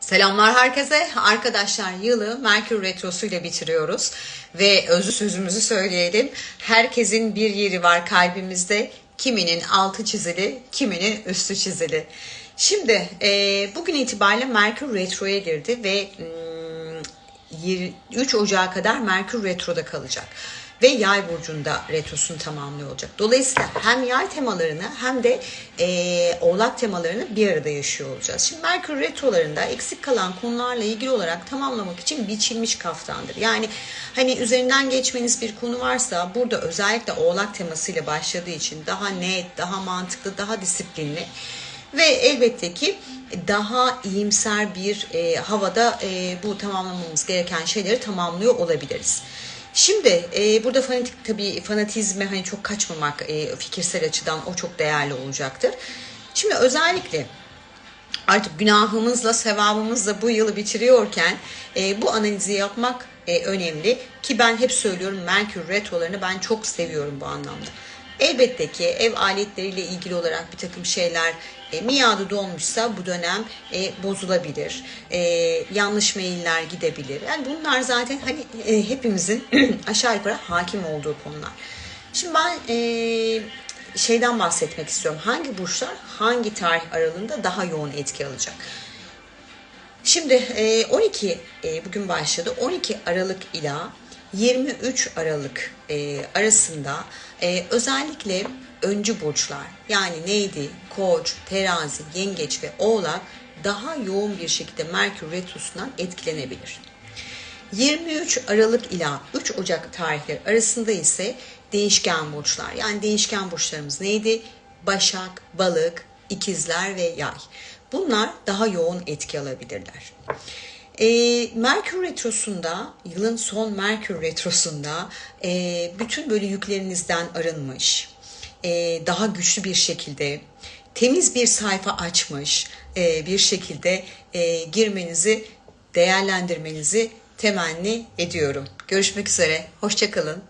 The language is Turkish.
Selamlar herkese. Arkadaşlar yılı Merkür Retrosu ile bitiriyoruz. Ve özlü sözümüzü söyleyelim. Herkesin bir yeri var kalbimizde. Kiminin altı çizili, kiminin üstü çizili. Şimdi e, bugün itibariyle Merkür Retro'ya girdi ve mm, yir- 3 Ocağı kadar Merkür Retro'da kalacak. Ve yay burcunda retrosunu tamamlıyor olacak. Dolayısıyla hem yay temalarını hem de e, oğlak temalarını bir arada yaşıyor olacağız. Şimdi Merkür retrolarında eksik kalan konularla ilgili olarak tamamlamak için biçilmiş kaftandır. Yani hani üzerinden geçmeniz bir konu varsa burada özellikle oğlak temasıyla başladığı için daha net, daha mantıklı, daha disiplinli ve elbette ki daha iyimser bir e, havada e, bu tamamlamamız gereken şeyleri tamamlıyor olabiliriz. Şimdi e, burada fanatik tabii fanatizme hani çok kaçmamak e, fikirsel açıdan o çok değerli olacaktır. Şimdi özellikle artık günahımızla sevabımızla bu yılı bitiriyorken e, bu analizi yapmak e, önemli ki ben hep söylüyorum Merkür retrolarını ben çok seviyorum bu anlamda. Elbette ki ev aletleriyle ilgili olarak bir takım şeyler e, miadı dolmuşsa bu dönem e, bozulabilir. E, yanlış mailler gidebilir. Yani bunlar zaten hani e, hepimizin aşağı yukarı hakim olduğu konular. Şimdi ben e, şeyden bahsetmek istiyorum. Hangi burçlar hangi tarih aralığında daha yoğun etki alacak? Şimdi e, 12 e, bugün başladı. 12 Aralık ile 23 Aralık e, arasında e, özellikle öncü burçlar yani neydi? Koç, Terazi, Yengeç ve Oğlak daha yoğun bir şekilde Merkür Retrosu'ndan etkilenebilir. 23 Aralık ila 3 Ocak tarihleri arasında ise değişken burçlar. Yani değişken burçlarımız neydi? Başak, Balık, İkizler ve Yay. Bunlar daha yoğun etki alabilirler. E, Merkür Retrosu'nda, yılın son Merkür Retrosu'nda e, bütün böyle yüklerinizden arınmış, e, daha güçlü bir şekilde, temiz bir sayfa açmış e, bir şekilde e, girmenizi, değerlendirmenizi temenni ediyorum. Görüşmek üzere, hoşçakalın.